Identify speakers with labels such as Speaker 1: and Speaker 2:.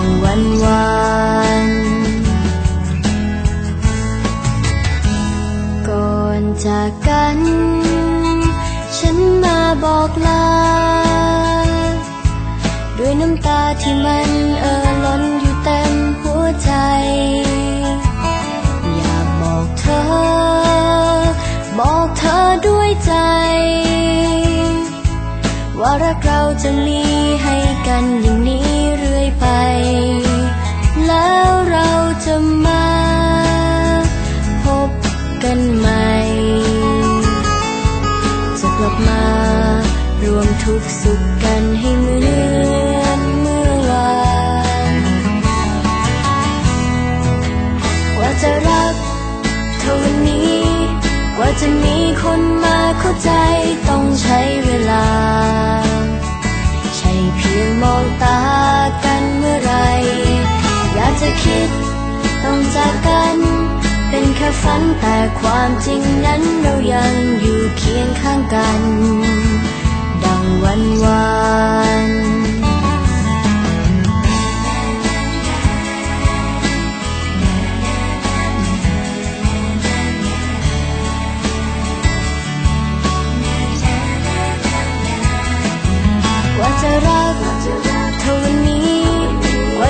Speaker 1: ดังวันวานก่อนจากกัน ฉันมาบอกลา ด้วยน้ำตาที่มันเอ่อล้นอยู่เต็มหัวใจ อยากบอกเธอ บอกเธอด้วยใจ ว่ารักเราจะมีให้กันอย่างนี้เรื่อยไป แล้วเราจะมาพบกันใหม่ จะกลับมารวมทุกสุขกันให้เหมือนเมื่อวานกว่าจะรักเท่าวันนี้กว่าจะมีคนมาเข้าใจ ตากันเมื่อไร อยากจะคิดต้องจากกัน เป็นแค่ฝันแต่ความจริงนั้นเรายังอยู่เคียงข้างกัน ดังวันว